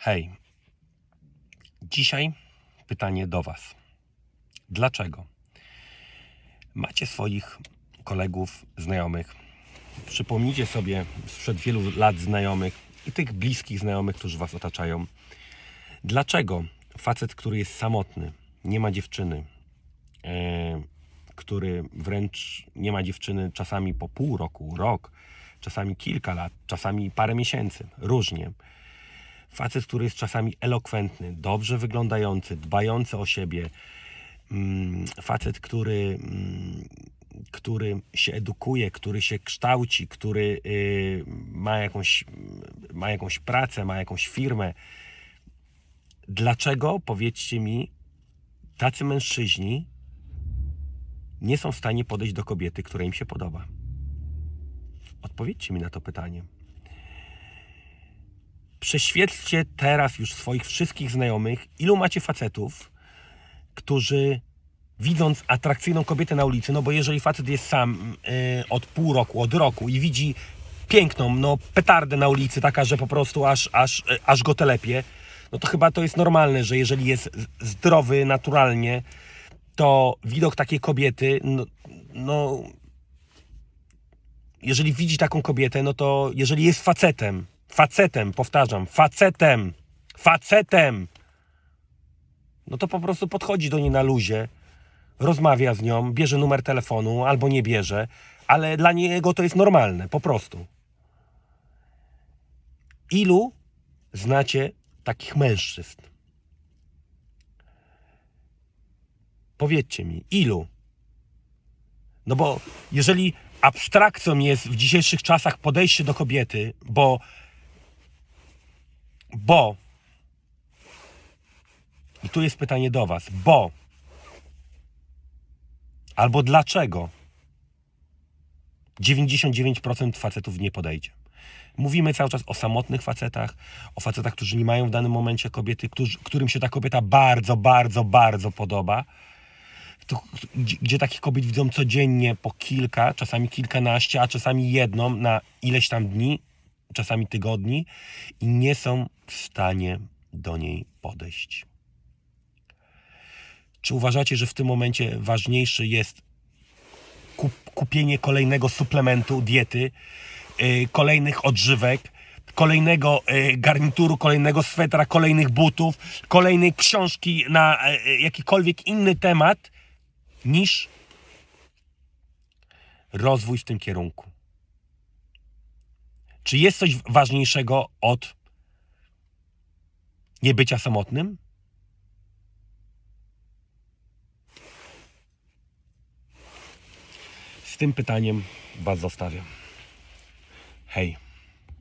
Hej, dzisiaj pytanie do Was. Dlaczego macie swoich kolegów, znajomych? Przypomnijcie sobie sprzed wielu lat znajomych i tych bliskich znajomych, którzy Was otaczają. Dlaczego facet, który jest samotny, nie ma dziewczyny, e, który wręcz nie ma dziewczyny czasami po pół roku, rok, czasami kilka lat, czasami parę miesięcy, różnie. Facet, który jest czasami elokwentny, dobrze wyglądający, dbający o siebie. Mm, Facet, który, mm, który się edukuje, który się kształci, który y, ma, jakąś, ma jakąś pracę, ma jakąś firmę. Dlaczego, powiedzcie mi, tacy mężczyźni nie są w stanie podejść do kobiety, która im się podoba? Odpowiedzcie mi na to pytanie. Prześwietlcie teraz już swoich wszystkich znajomych, ilu macie facetów, którzy widząc atrakcyjną kobietę na ulicy, no bo jeżeli facet jest sam y, od pół roku, od roku i widzi piękną, no petardę na ulicy, taka, że po prostu aż, aż, y, aż go telepie, no to chyba to jest normalne, że jeżeli jest zdrowy naturalnie, to widok takiej kobiety, no, no jeżeli widzi taką kobietę, no to jeżeli jest facetem, facetem, powtarzam, facetem, facetem, no to po prostu podchodzi do niej na luzie, rozmawia z nią, bierze numer telefonu albo nie bierze, ale dla niego to jest normalne, po prostu. Ilu znacie takich mężczyzn? Powiedzcie mi, ilu? No bo jeżeli abstrakcją jest w dzisiejszych czasach podejście do kobiety, bo bo. I tu jest pytanie do was, bo. Albo dlaczego 99% facetów nie podejdzie. Mówimy cały czas o samotnych facetach, o facetach, którzy nie mają w danym momencie kobiety, którzy, którym się ta kobieta bardzo, bardzo, bardzo podoba. To, gdzie, gdzie takich kobiet widzą codziennie po kilka, czasami kilkanaście, a czasami jedną na ileś tam dni, czasami tygodni i nie są w stanie do niej podejść. Czy uważacie, że w tym momencie ważniejszy jest kup, kupienie kolejnego suplementu diety, yy, kolejnych odżywek, kolejnego yy, garnituru, kolejnego swetra, kolejnych butów, kolejnej książki na yy, jakikolwiek inny temat, niż rozwój w tym kierunku. Czy jest coś ważniejszego od niebycia samotnym? Z tym pytaniem Was zostawiam. Hej.